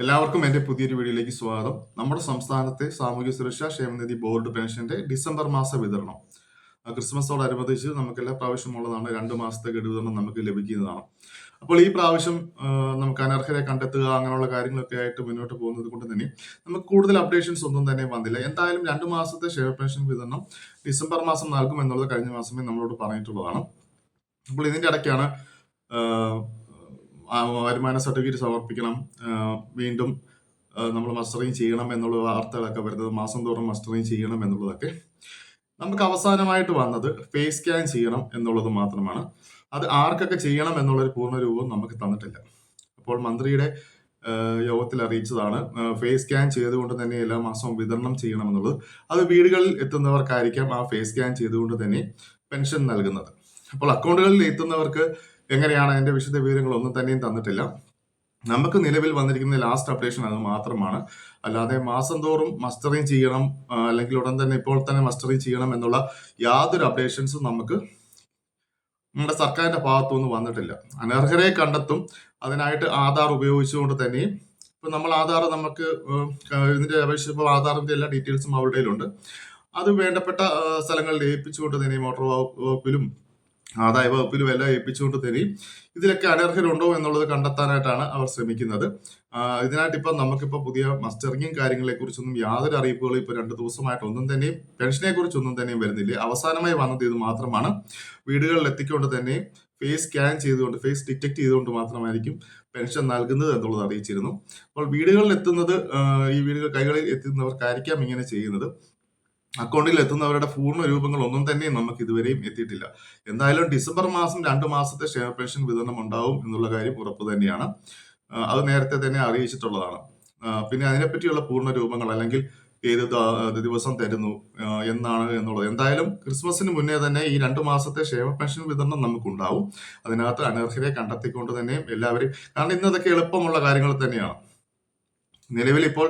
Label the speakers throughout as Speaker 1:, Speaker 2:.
Speaker 1: എല്ലാവർക്കും എന്റെ പുതിയൊരു വീഡിയോയിലേക്ക് സ്വാഗതം. നമ്മുടെ സംസ്ഥാനത്തെ സാമൂഹ്യ സുരക്ഷാ ക്ഷേമനിധി ബോർഡ് പെൻഷന്റെ ഡിസംബർ മാസ വിതരണം. ക്രിസ്മസോടനുബന്ധിച്ച് നമുക്ക് എല്ലാ പ്രാവശ്യം ഉള്ളതാണ്. രണ്ട് മാസത്തെ ഗഡുവിതരണം നമുക്ക് ലഭിക്കുന്നതാണ്. അപ്പോൾ ഈ പ്രാവശ്യം നമുക്ക് അനർഹരെ കണ്ടെത്തുക അങ്ങനെയുള്ള കാര്യങ്ങളൊക്കെ ആയിട്ട് മുന്നോട്ട് പോകുന്നത് കൊണ്ട് തന്നെ നമുക്ക് കൂടുതൽ അപ്ഡേഷൻസ് ഒന്നും തന്നെ വന്നില്ല. എന്തായാലും രണ്ട് മാസത്തെ ക്ഷേമ പെൻഷൻ വിതരണം ഡിസംബർ മാസം നൽകും എന്നുള്ളത് കഴിഞ്ഞ മാസമേ നമ്മളോട് പറഞ്ഞിട്ടുള്ളതാണ്. അപ്പോൾ ഇതിന്റെ ഇടയ്ക്കാണ് വരുമാന സർട്ടിഫിക്കറ്റ് സമർപ്പിക്കണം. വീണ്ടും നമ്മൾ മസ്റ്ററിങ് ചെയ്യണം എന്നുള്ള വാർത്തകളൊക്കെ വരുന്നത് മാസം തോറും മസ്റ്ററിങ് ചെയ്യണം എന്നുള്ളതൊക്കെ നമുക്ക് അവസാനമായിട്ട് വന്നത് ഫേസ് സ്കാൻ ചെയ്യണം എന്നുള്ളത് മാത്രമാണ്. അത് ആർക്കൊക്കെ ചെയ്യണം എന്നുള്ളൊരു പൂർണ രൂപം നമുക്ക് തന്നിട്ടില്ല. അപ്പോൾ മന്ത്രിയുടെ യോഗത്തിൽ അറിയിച്ചതാണ് ഫേസ് സ്കാൻ ചെയ്തുകൊണ്ട് തന്നെ എല്ലാ മാസവും വിതരണം ചെയ്യണം എന്നുള്ളത്. അത് വീടുകളിൽ എത്തുന്നവർക്കായിരിക്കാം ആ ഫേസ് സ്കാൻ ചെയ്തുകൊണ്ട് തന്നെ പെൻഷൻ നൽകുന്നത്. അപ്പോൾ അക്കൗണ്ടുകളിൽ എത്തുന്നവർക്ക് എങ്ങനെയാണ് അതിന്റെ വിശദ വിവരങ്ങൾ ഒന്നും തന്നെയും തന്നിട്ടില്ല. നമുക്ക് നിലവിൽ വന്നിരിക്കുന്ന ലാസ്റ്റ് അപ്ഡേഷൻ അത് മാത്രമാണ്. അല്ലാതെ മാസം തോറും മസ്റ്ററിങ് ചെയ്യണം അല്ലെങ്കിൽ ഉടൻ തന്നെ ഇപ്പോൾ തന്നെ മസ്റ്ററിങ് ചെയ്യണം എന്നുള്ള യാതൊരു അപ്ഡേഷൻസും നമുക്ക് നമ്മുടെ സർക്കാരിന്റെ ഭാഗത്തുനിന്ന് വന്നിട്ടില്ല. അനർഹരെ കണ്ടെത്തും അതിനായിട്ട് ആധാർ ഉപയോഗിച്ചുകൊണ്ട് തന്നെ ഇപ്പൊ നമ്മൾ ആധാർ നമുക്ക് ഇതിന്റെ അപേക്ഷിച്ചപ്പോൾ ആധാറിന്റെ എല്ലാ ഡീറ്റെയിൽസും അവരുടെ ഉണ്ട് അത് വേണ്ടപ്പെട്ട സ്ഥലങ്ങളിൽ ഏൽപ്പിച്ചുകൊണ്ട് തന്നെ മോട്ടോർ വകുപ്പിലും ആദായ വകുപ്പിൽ വില ഏൽപ്പിച്ചുകൊണ്ട് തരികയും ഇതിലൊക്കെ അനർഹരുണ്ടോ എന്നുള്ളത് കണ്ടെത്താനായിട്ടാണ് അവർ ശ്രമിക്കുന്നത്. ഇതിനായിട്ടിപ്പം നമുക്കിപ്പോൾ പുതിയ മസ്റ്ററിങ്ങും കാര്യങ്ങളെ കുറിച്ചൊന്നും യാതൊരു അറിയിപ്പുകളും ഇപ്പൊ രണ്ട് ദിവസമായിട്ട് ഒന്നും തന്നെയും പെൻഷനെ കുറിച്ചൊന്നും തന്നെയും വരുന്നില്ല. അവസാനമായി വന്നത് ഇത് മാത്രമാണ്. വീടുകളിൽ എത്തിക്കൊണ്ട് തന്നെ ഫേസ് സ്കാൻ ചെയ്തുകൊണ്ട് ഫേസ് ഡിറ്റക്ട് ചെയ്തുകൊണ്ട് മാത്രമായിരിക്കും പെൻഷൻ നൽകുന്നത് എന്നുള്ളത് അറിയിച്ചിരുന്നു. അപ്പോൾ വീടുകളിൽ എത്തുന്നത് ഈ വീടുകൾ കൈകളിൽ എത്തുന്നവർക്കായിരിക്കാം ഇങ്ങനെ ചെയ്യുന്നത്. അക്കൗണ്ടിൽ എത്തുന്നവരുടെ പൂർണ രൂപങ്ങൾ ഒന്നും തന്നെ നമുക്ക് ഇതുവരെയും എത്തിയിട്ടില്ല. എന്തായാലും ഡിസംബർ മാസം രണ്ട് മാസത്തെ ക്ഷേമ പെൻഷൻ വിതരണം ഉണ്ടാവും എന്നുള്ള കാര്യം ഉറപ്പ് തന്നെയാണ്. അത് നേരത്തെ തന്നെ അറിയിച്ചിട്ടുള്ളതാണ്. പിന്നെ അതിനെപ്പറ്റിയുള്ള പൂർണ രൂപങ്ങൾ അല്ലെങ്കിൽ ഏത് ദിവസം തരുന്നു എന്നാണ് എന്നുള്ളത്. എന്തായാലും ക്രിസ്മസിന് മുന്നേ തന്നെ ഈ രണ്ട് മാസത്തെ ക്ഷേമ പെൻഷൻ വിതരണം നമുക്കുണ്ടാവും. അതിനകത്ത് അനർഹരെ കണ്ടെത്തിക്കൊണ്ട് തന്നെ എല്ലാവരെയും കാരണം ഇന്നതൊക്കെ എളുപ്പമുള്ള കാര്യങ്ങൾ തന്നെയാണ്. നിലവിൽ ഇപ്പോൾ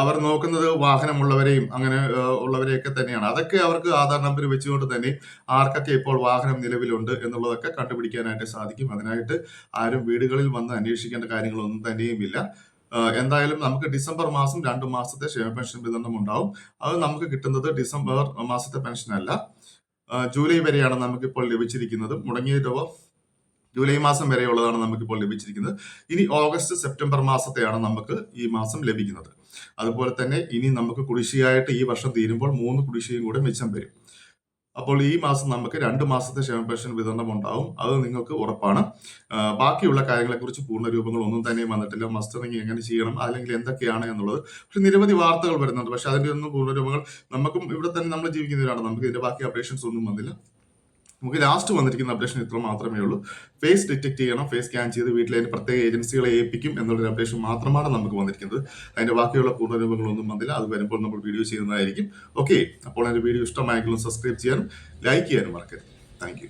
Speaker 1: അവർ നോക്കുന്നത് വാഹനമുള്ളവരെയും അങ്ങനെ ഉള്ളവരെയൊക്കെ തന്നെയാണ്. അതൊക്കെ അവർക്ക് ആധാർ നമ്പർ വെച്ചുകൊണ്ട് തന്നെ ആർക്കൊക്കെ ഇപ്പോൾ വാഹനം നിലവിലുണ്ട് എന്നുള്ളതൊക്കെ കണ്ടുപിടിക്കാനായിട്ട് സാധിക്കും. അതിനായിട്ട് ആരും വീടുകളിൽ വന്ന് അന്വേഷിക്കേണ്ട കാര്യങ്ങളൊന്നും തന്നെയും ഇല്ല എന്തായാലും നമുക്ക് ഡിസംബർ മാസം രണ്ട് മാസത്തെ ക്ഷേമ പെൻഷൻ വിതരണം ഉണ്ടാവും. അത് നമുക്ക് കിട്ടുന്നത് ഡിസംബർ മാസത്തെ പെൻഷൻ അല്ല ജൂലൈ വരെയാണ് നമുക്കിപ്പോൾ ലഭിച്ചിരിക്കുന്നത്. മുടങ്ങിയ തുക ജൂലൈ മാസം വരെയുള്ളതാണ് നമുക്കിപ്പോൾ ലഭിച്ചിരിക്കുന്നത്. ഇനി ഓഗസ്റ്റ് സെപ്റ്റംബർ മാസത്തെയാണ് നമുക്ക് ഈ മാസം ലഭിക്കുന്നത്. അതുപോലെ തന്നെ ഇനി നമുക്ക് കുടിശ്ശിയായിട്ട് ഈ വർഷം തീരുമ്പോൾ മൂന്ന് കുടിശ്ശിയും കൂടെ മിച്ചം വരും. അപ്പോൾ ഈ മാസം നമുക്ക് രണ്ട് മാസത്തെ ക്ഷേമ പെൻഷൻ വിതരണം ഉണ്ടാവും. അത് നിങ്ങൾക്ക് ഉറപ്പാണ്. ബാക്കിയുള്ള കാര്യങ്ങളെക്കുറിച്ച് പൂർണ രൂപങ്ങൾ ഒന്നും തന്നെ വന്നിട്ടില്ല. മസ്റ്ററിങ് എങ്ങനെ ചെയ്യണം അല്ലെങ്കിൽ എന്തൊക്കെയാണ് എന്നുള്ളത്. പക്ഷെ നിരവധി വാർത്തകൾ വരുന്നുണ്ട്. പക്ഷെ അതിന്റെ ഒന്നും പൂർണ രൂപങ്ങൾ നമുക്കും ഇവിടെ തന്നെ നമ്മൾ ജീവിക്കുന്നവരാണ്. നമുക്ക് ഇതിന്റെ ബാക്കി അപ്ഡേഷൻസ് ഒന്നും വന്നില്ല. നമുക്ക് ലാസ്റ്റ് വന്നിരിക്കുന്ന അപ്ഡേഷൻ ഇത്ര മാത്രമേ ഉള്ളൂ. ഫേസ് ഡിറ്റക്ട് ചെയ്യണം ഫേസ് സ്കാൻ ചെയ്ത് വീട്ടിലെ അതിന് പ്രത്യേക ഏജൻസികളെ ഏൽപ്പിക്കും എന്നുള്ളൊരു അപ്ഡേഷൻ മാത്രമാണ് നമുക്ക് വന്നിരിക്കുന്നത്. അതിന്റെ ബാക്കിയുള്ള പൂർണരൂപങ്ങളൊന്നും വന്നില്ല. അത് വരുമ്പോൾ നമ്മൾ വീഡിയോ ചെയ്യുന്നതായിരിക്കും. ഓക്കെ അപ്പോൾ എന്റെ വീഡിയോ ഇഷ്ടമായെങ്കിലും സബ്സ്ക്രൈബ് ചെയ്യാനും ലൈക്ക് ചെയ്യാനും മറക്കരുത്. താങ്ക്